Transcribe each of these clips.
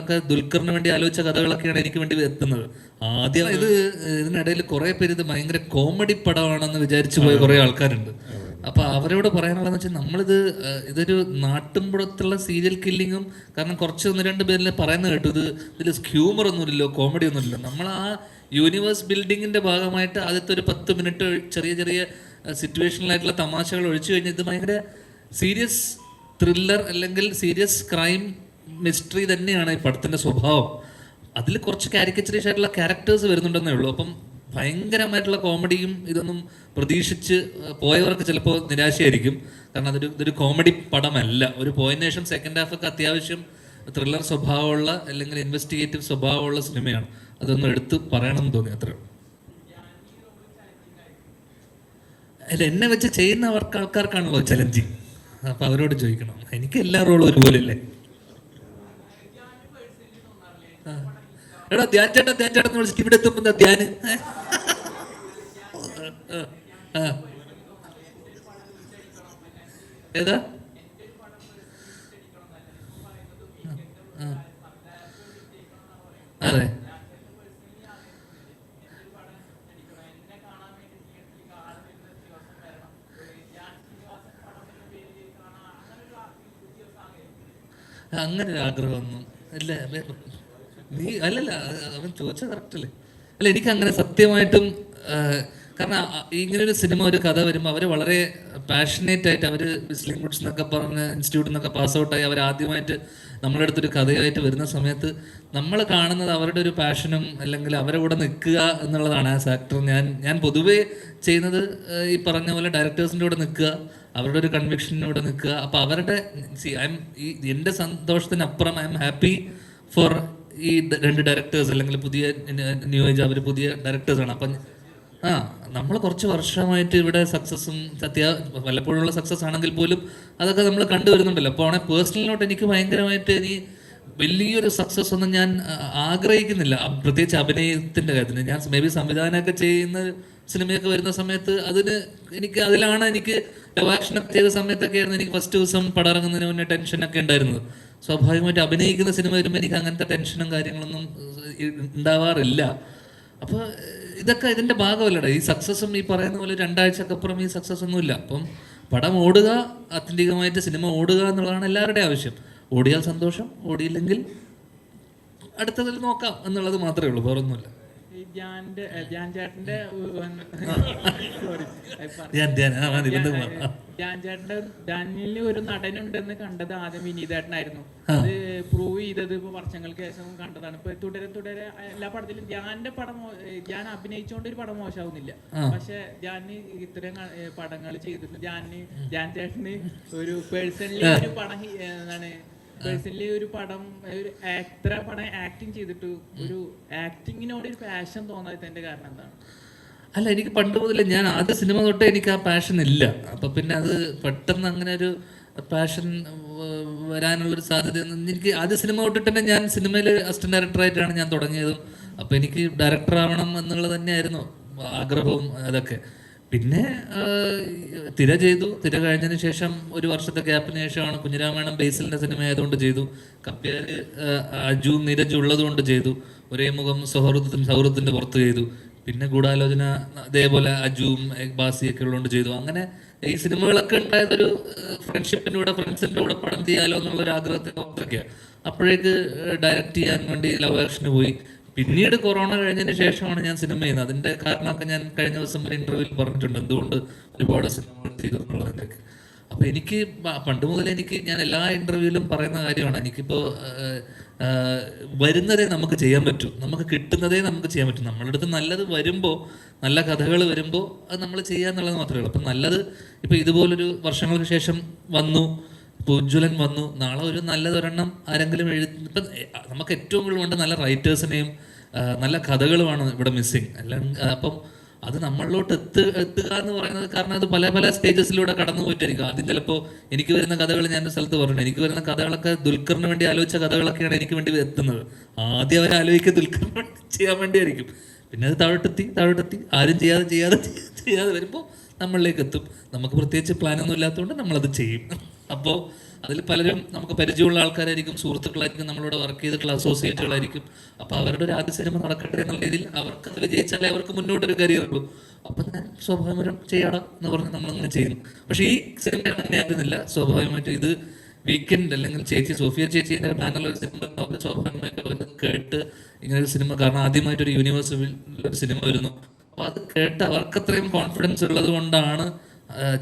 കഥകളൊക്കെ ദുൽഖറിന് വേണ്ടി ആലോചിച്ച കഥകളൊക്കെയാണ് എനിക്ക് വേണ്ടി എത്തുന്നത്. ആദ്യം ഇത് ഇതിനിടയിൽ കുറെ പേര് ഇത് ഭയങ്കര കോമഡി പടമാണെന്ന് വിചാരിച്ചു പോയ കുറെ ആൾക്കാരുണ്ട്. അപ്പൊ അവരോട് പറയാനുള്ളതെന്ന് വെച്ചാൽ നമ്മളിത് ഇതൊരു നാട്ടുമ്പുറത്തുള്ള സീരിയൽ കില്ലിങ്ങും കാരണം കുറച്ച് ഒന്ന് രണ്ട് പേരിലെ പറയുന്നത് കേട്ടു. ഇത് ഇതിൽ ഹ്യൂമർ ഒന്നുമില്ലല്ലോ കോമഡി ഒന്നുമില്ലല്ലോ. നമ്മൾ ആ യൂണിവേഴ്സ് ബിൽഡിങ്ങിന്റെ ഭാഗമായിട്ട് ആദ്യത്തെ ഒരു പത്ത് മിനിറ്റ് ചെറിയ ചെറിയ സിറ്റുവേഷനിലായിട്ടുള്ള തമാശകൾ ഒഴിച്ചു കഴിഞ്ഞാൽ ഇത് ഭയങ്കര സീരിയസ് ത്രില്ലർ അല്ലെങ്കിൽ സീരിയസ് ക്രൈം മിസ്റ്ററി തന്നെയാണ് ഈ പടത്തിന്റെ സ്വഭാവം. അതിൽ കുറച്ച് കാരിക്കച്ചറീഷ് ആയിട്ടുള്ള ക്യാരക്ടേഴ്സ് വരുന്നുണ്ടെന്നേ ഉള്ളൂ. അപ്പം ഭയങ്കരമായിട്ടുള്ള കോമഡിയും ഇതൊന്നും പ്രതീക്ഷിച്ച് പോയവർക്ക് ചിലപ്പോൾ നിരാശയായിരിക്കും. കാരണം അതൊരു ഇതൊരു കോമഡി പടമല്ല. ഒരു പോയിന്റ് ശേഷം സെക്കൻഡ് ഹാഫ് ഒക്കെ അത്യാവശ്യം ത്രില്ലർ സ്വഭാവമുള്ള അല്ലെങ്കിൽ ഇൻവെസ്റ്റിഗേറ്റീവ് സ്വഭാവമുള്ള സിനിമയാണ് അതൊന്നും എടുത്ത് പറയണം എന്ന് തോന്നി അത്രേ. അല്ല എന്നെ വെച്ച് ചെയ്യുന്ന ആൾക്കാർക്കാണല്ലോ ചലഞ്ചിങ് അപ്പൊ അവരോട് ചോദിക്കണം. എനിക്ക് എല്ലാ റോളും ഒരുപോലെയല്ലേ? ആ. എടാ ധ്യാൻ ചേട്ടാ ധ്യാൻ ചേട്ടൻ വിളിച്ചിട്ട് ഇവിടെ എത്തുമ്പോ ധ്യാൻ. ഏതാ? അതെ അങ്ങനെ ഒരു ആഗ്രഹമൊന്നും അല്ലേ? നീ അല്ലല്ല അവൻ ചോദിച്ച കറക്റ്റ് അല്ലേ? എനിക്ക് അങ്ങനെ സത്യമായിട്ടും കാരണം ഇങ്ങനെ ഒരു സിനിമ ഒരു കഥ വരുമ്പോൾ അവർ വളരെ പാഷനേറ്റ് ആയിട്ട് അവർ വിസ്ലിംഗ് ഗുഡ്സ് എന്നൊക്കെ പറഞ്ഞ് ഇൻസ്റ്റിറ്റ്യൂട്ടിൽ നിന്നൊക്കെ പാസ് ഔട്ടായി അവർ ആദ്യമായിട്ട് നമ്മുടെ അടുത്തൊരു കഥയായിട്ട് വരുന്ന സമയത്ത് നമ്മൾ കാണുന്നത് അവരുടെ ഒരു പാഷനും അല്ലെങ്കിൽ അവരെ കൂടെ നിൽക്കുക എന്നുള്ളതാണ് ആസ് ആക്ടർ ഞാൻ ഞാൻ പൊതുവേ ചെയ്യുന്നത് ഈ പറഞ്ഞ പോലെ ഡയറക്ടേഴ്സിന്റെ കൂടെ നിൽക്കുക അവരുടെ ഒരു കൺവിക്ഷനിലൂടെ നിൽക്കുക. അപ്പോൾ അവരുടെ സി ഐ എം ഈ എന്റെ സന്തോഷത്തിനപ്പുറം ഐ എം ഹാപ്പി ഫോർ ഈ രണ്ട് ഡയറക്ടേഴ്സ് അല്ലെങ്കിൽ പുതിയ ന്യൂ ഏജ് അവർ പുതിയ ഡയറക്ടേഴ്സാണ് അപ്പം ആ നമ്മൾ കുറച്ച് വർഷമായിട്ട് ഇവിടെ സക്സസ്സും സത്യ വല്ലപ്പോഴുള്ള സക്സസ് ആണെങ്കിൽ പോലും അതൊക്കെ നമ്മൾ കണ്ടുവരുന്നുണ്ടല്ലോ അപ്പോൾ ആണെങ്കിൽ പേഴ്സണലിനോട്ട് എനിക്ക് ഭയങ്കരമായിട്ട് ഇനി വലിയൊരു സക്സസ് ഒന്നും ഞാൻ ആഗ്രഹിക്കുന്നില്ല. പ്രത്യേകിച്ച് അഭിനയത്തിന്റെ കാര്യത്തിന്. ഞാൻ മേ ബി സംവിധാനമൊക്കെ ചെയ്യുന്ന സിനിമയൊക്കെ വരുന്ന സമയത്ത് അതിന് എനിക്ക് അതിലാണ് എനിക്ക് ലവാക്ഷനൊക്കെ ചെയ്ത സമയത്തൊക്കെ ആയിരുന്നു എനിക്ക് ഫസ്റ്റ് ദിവസം പടം ഇറങ്ങുന്നതിന് മുന്നേ ടെൻഷനൊക്കെ ഉണ്ടായിരുന്നത്. സ്വാഭാവികമായിട്ട് അഭിനയിക്കുന്ന സിനിമ വരുമ്പോൾ എനിക്ക് അങ്ങനത്തെ ടെൻഷനും കാര്യങ്ങളൊന്നും ഉണ്ടാവാറില്ല. അപ്പോൾ ഇതൊക്കെ ഇതിന്റെ ഭാഗമല്ലടാ. ഈ സക്സസ്സും ഈ പറയുന്ന പോലെ രണ്ടാഴ്ചക്കപ്പുറം ഈ സക്സസ് ഒന്നുമില്ല. അപ്പം പടം ഓടുക ആത്യന്തികമായിട്ട് സിനിമ ഓടുക എന്നുള്ളതാണ് എല്ലാവരുടെയും ആവശ്യം. ഓടിയാൽ സന്തോഷം ഓടിയില്ലെങ്കിൽ അടുത്തതിൽ നോക്കാം എന്നുള്ളത് മാത്രമേ ഉള്ളൂ വേറൊന്നുമില്ല. ഒരു നടനുണ്ടെന്ന് കണ്ടത് ആദ്യം വിനീതേട്ടനായിരുന്നു. അത് പ്രൂവ് ചെയ്തത് ഇപ്പൊ വർഷങ്ങൾക്ക് ശേഷം കണ്ടതാണ്. ഇപ്പൊ തുടരെ തുടരെ എല്ലാ പടത്തിലും ധ്യാന്റെ പടം ധ്യാൻ അഭിനയിച്ചുകൊണ്ട് ഒരു പടം മോശമാവുന്നില്ല പക്ഷെ ധ്യാന് ഇത്രയും പടങ്ങൾ ചെയ്തിട്ടുണ്ട്. ധ്യാന് ധ്യാൻ ചേട്ടന് ഒരു പേഴ്സണലി ഒരു പടം എന്താണ് പേഴ്സണലി ഒരു പടം ഒരു ആക്ടറെ പടം ആക്ടിങ് ചെയ്തിട്ട് ഒരു ആക്ടിങ്ങിനോട് ഒരു പാഷൻ തോന്നാത്തതിന്റെ കാരണം എന്താണ്? അല്ല എനിക്ക് പണ്ട് മുതലേ ഞാൻ ആദ്യ സിനിമ തൊട്ടേ എനിക്ക് ആ പാഷൻ ഇല്ല. അപ്പൊ പിന്നെ അത് പെട്ടെന്ന് അങ്ങനെ ഒരു പാഷൻ വരാനുള്ളൊരു സാധ്യത എനിക്ക് ആദ്യ സിനിമ തൊട്ടിട്ട് തന്നെ ഞാൻ സിനിമയിൽ അസിസ്റ്റന്റ് ഡയറക്ടറായിട്ടാണ് ഞാൻ തുടങ്ങിയത്. അപ്പൊ എനിക്ക് ഡയറക്ടർ ആവണം എന്നുള്ളത് തന്നെയായിരുന്നു ആഗ്രഹവും അതൊക്കെ. പിന്നെ തിര ചെയ്തു. തിര കഴിഞ്ഞതിന് ശേഷം ഒരു വർഷത്തെ ഗ്യാപ്പിന് ശേഷമാണ് കുഞ്ഞിരാമായണം ബേസിലിന്റെ സിനിമ ആയതുകൊണ്ട് ചെയ്തു. കപ്പ്യാര് അജു നിരജ് ഉള്ളതുകൊണ്ട് ചെയ്തു. ഒരേ മുഖം സൗഹൃദത്തിന് സൗഹൃദത്തിന്റെ പുറത്ത് ചെയ്തു. പിന്നെ ഗൂഢാലോചന അതേപോലെ അജുവും ബാസിയൊക്കെ ഉള്ളതുകൊണ്ട് ചെയ്തു. അങ്ങനെ ഈ സിനിമകളൊക്കെ ഉണ്ടായതൊരു ഫ്രണ്ട്ഷിപ്പിന്റെ കൂടെ ഫ്രണ്ട്സിന്റെ കൂടെ പണം ചെയ്യാലോ എന്നുള്ള ഒരു പുറത്തൊക്കെയാണ് അപ്പോഴേക്ക് ഡയറക്റ്റ് ചെയ്യാൻ വേണ്ടി ലവ് ആക്ഷന് പോയി. പിന്നീട് കൊറോണ കഴിഞ്ഞതിന് ശേഷമാണ് ഞാൻ സിനിമ ചെയ്യുന്നത്. അതിന്റെ കാരണമൊക്കെ ഞാൻ കഴിഞ്ഞ ദിവസം ഒരു ഇന്റർവ്യൂവിൽ പറഞ്ഞിട്ടുണ്ട്. എന്തുകൊണ്ട് ഒരുപാട് സിനിമകൾ ചെയ്തു അപ്പൊ എനിക്ക് പ- പണ്ട് മുതൽ എനിക്ക് ഞാൻ എല്ലാ ഇന്റർവ്യൂവിലും പറയുന്ന കാര്യമാണ്. എനിക്കിപ്പോ വരുന്നതേ നമുക്ക് ചെയ്യാൻ പറ്റൂ. നമുക്ക് കിട്ടുന്നതേ നമുക്ക് ചെയ്യാൻ പറ്റും. നമ്മളുടെ അടുത്ത് നല്ലത് വരുമ്പോൾ നല്ല കഥകൾ വരുമ്പോൾ അത് നമ്മൾ ചെയ്യാന്നുള്ളത് മാത്രമേ ഉള്ളൂ. അപ്പം നല്ലത് ഇപ്പം ഇതുപോലൊരു വർഷങ്ങൾക്ക് ശേഷം വന്നു ഇപ്പോൾ ഉജ്ജ്വലൻ വന്നു. നാളെ ഒരു നല്ലതൊരെണ്ണം ആരെങ്കിലും എഴുതി ഇപ്പം നമുക്ക് ഏറ്റവും കൂടുതൽ വേണ്ട നല്ല റൈറ്റേഴ്സിനെയും നല്ല കഥകളുമാണ് ഇവിടെ മിസ്സിങ് അല്ല അപ്പം അത് നമ്മളിലോട്ട് എത്തു എത്തുക എന്ന് പറയുന്നത് കാരണം അത് പല പല സ്റ്റേജസിലൂടെ കടന്നു പോയിട്ടായിരിക്കും ആദ്യം ചിലപ്പോൾ എനിക്ക് വരുന്ന കഥകൾ ഞാൻ സ്ഥലത്ത് പറഞ്ഞു എനിക്ക് വരുന്ന കഥകളൊക്കെ ദുൽഖറിന് വേണ്ടി ആലോചിച്ച കഥകളൊക്കെയാണ് എനിക്ക് വേണ്ടി എത്തുന്നത്. ആദ്യം അവർ ആലോചിക്കുക ദുൽഖറിന് വേണ്ടി ചെയ്യാൻ വേണ്ടിയായിരിക്കും. പിന്നെ അത് താഴോട്ടെത്തി താഴോട്ടെത്തി. ആരും ചെയ്യാതെ ചെയ്യാതെ ചെയ്യാതെ വരുമ്പോൾ നമ്മളിലേക്ക് എത്തും. നമുക്ക് പ്രത്യേകിച്ച് പ്ലാനൊന്നും ഇല്ലാത്തതുകൊണ്ട് നമ്മളത് ചെയ്യും. അപ്പോൾ അതിൽ പലരും നമുക്ക് പരിചയമുള്ള ആൾക്കാരായിരിക്കും സുഹൃത്തുക്കളായിരിക്കും നമ്മളോട് വർക്ക് ചെയ്തിട്ടുള്ള അസോസിയേറ്റുകളായിരിക്കും അപ്പോൾ അവരുടെ ഒരു ആദ്യ സിനിമ നടക്കട്ടെ എന്നുള്ള രീതിയിൽ അവർക്ക് അത് വിജയിച്ചാലേ അവർക്ക് മുന്നോട്ടൊരു കരിയർ ഉള്ളൂ. അപ്പം ഞാൻ സ്വാഭാവികം ചെയ്യാടാ എന്ന് പറഞ്ഞ് നമ്മളങ്ങനെ ചെയ്യുന്നു പക്ഷേ ഈ സിനിമ അങ്ങനെ ആയിരുന്നില്ല. സ്വാഭാവികമായിട്ടും ഇത് വീക്കെൻഡ് അല്ലെങ്കിൽ ചേച്ചി സോഫിയ ചേച്ചിയുടെ ബാനറിൽ ഒരു സിനിമ അവർ കേട്ട് ഇങ്ങനെ ഒരു സിനിമ കാരണം ആദ്യമായിട്ട് ഒരു യൂണിവേഴ്സിൽ ഒരു സിനിമ വരുന്നു. അപ്പോൾ അത് കേട്ട് അവർക്ക് അത്രയും കോൺഫിഡൻസ് ഉള്ളത് കൊണ്ടാണ്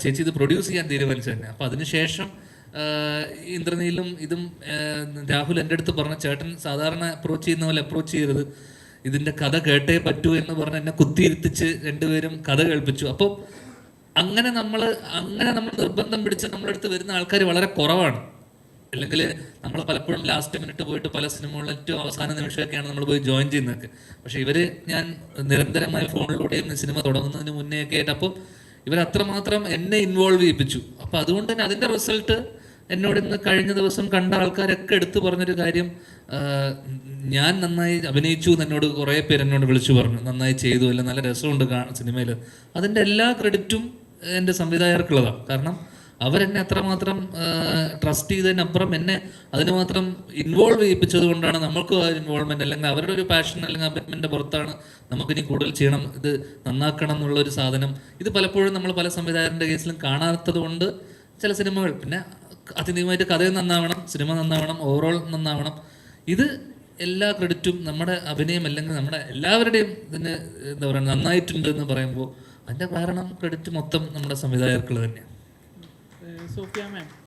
ചേച്ചി ഇത് പ്രൊഡ്യൂസ് ചെയ്യാൻ തീരുമാനിച്ചു തന്നെ. അപ്പോൾ അതിനുശേഷം ഇന്ദ്രനീലും ഇതും രാഹുൽ എന്റെ അടുത്ത് പറഞ്ഞ ചേട്ടൻ സാധാരണ അപ്രോച്ച് ചെയ്യുന്ന പോലെ അപ്രോച്ച് ചെയ്യരുത്. ഇതിന്റെ കഥ കേട്ടേ പറ്റൂ എന്ന് പറഞ്ഞ് എന്നെ കുത്തിയിരുത്തിച്ച് രണ്ടുപേരും കഥ കേൾപ്പിച്ചു. അപ്പോൾ അങ്ങനെ നമ്മൾ അങ്ങനെ നമ്മൾ നിർബന്ധം പിടിച്ച് നമ്മുടെ അടുത്ത് വരുന്ന ആൾക്കാർ വളരെ കുറവാണ്. അല്ലെങ്കിൽ നമ്മൾ പലപ്പോഴും ലാസ്റ്റ് മിനിറ്റ് പോയിട്ട് പല സിനിമകളിലും ഏറ്റവും അവസാന നിമിഷമൊക്കെയാണ് നമ്മൾ പോയി ജോയിൻ ചെയ്യുന്നതൊക്കെ. പക്ഷേ ഇവർ ഞാൻ നിരന്തരമായ ഫോണിലൂടെയും സിനിമ തുടങ്ങുന്നതിന് മുന്നേ ഒക്കെ ആയിട്ട് അപ്പോൾ ഇവർ അത്രമാത്രം എന്നെ ഇൻവോൾവ് ചെയ്യിപ്പിച്ചു. അപ്പോൾ അതുകൊണ്ട് തന്നെ അതിന്റെ റിസൾട്ട് എന്നോട് ഇന്ന് കഴിഞ്ഞ ദിവസം കണ്ട ആൾക്കാരൊക്കെ എടുത്തു പറഞ്ഞൊരു കാര്യം ഞാൻ നന്നായി അഭിനയിച്ചു എന്ന് എന്നോട് കുറേ പേര് എന്നോട് വിളിച്ചു പറഞ്ഞു. നന്നായി ചെയ്തു അല്ല നല്ല രസമുണ്ട് സിനിമയിൽ അതിന്റെ എല്ലാ ക്രെഡിറ്റും എന്റെ സംവിധായകർക്കുള്ളതാണ് കാരണം അവരെന്നെ അത്രമാത്രം ട്രസ്റ്റ് ചെയ്തതിനപ്പുറം എന്നെ അതിന് മാത്രം ഇൻവോൾവ് ചെയ്യിപ്പിച്ചത് കൊണ്ടാണ് നമുക്ക് ആ ഇൻവോൾവ്മെന്റ് അല്ലെങ്കിൽ അവരുടെ ഒരു പാഷൻ അല്ലെങ്കിൽ അബിറ്റ്മെന്റ് പുറത്താണ് നമുക്കിനി കൂടുതൽ ചെയ്യണം. ഇത് നന്നാക്കണം എന്നുള്ള ഒരു സാധനം. ഇത് പലപ്പോഴും നമ്മൾ പല സംവിധായകരുടെ കേസിലും കാണാത്തത് കൊണ്ട് ചില സിനിമകൾ പിന്നെ ആത്യന്തികമായിട്ട് കഥയും നന്നാവണം സിനിമ നന്നാവണം ഓവറോൾ നന്നാവണം. ഇത് എല്ലാ ക്രെഡിറ്റും നമ്മുടെ അഭിനയം അല്ലെങ്കിൽ നമ്മുടെ എല്ലാവരുടെയും ഇതിന് എന്താ പറയുക നന്നായിട്ടുണ്ട് എന്ന് പറയുമ്പോൾ അതിന്റെ കാരണം ക്രെഡിറ്റ് മൊത്തം നമ്മുടെ സംവിധായകർക്കുള്ളത് തന്നെയാണ്. Sofia ma'am.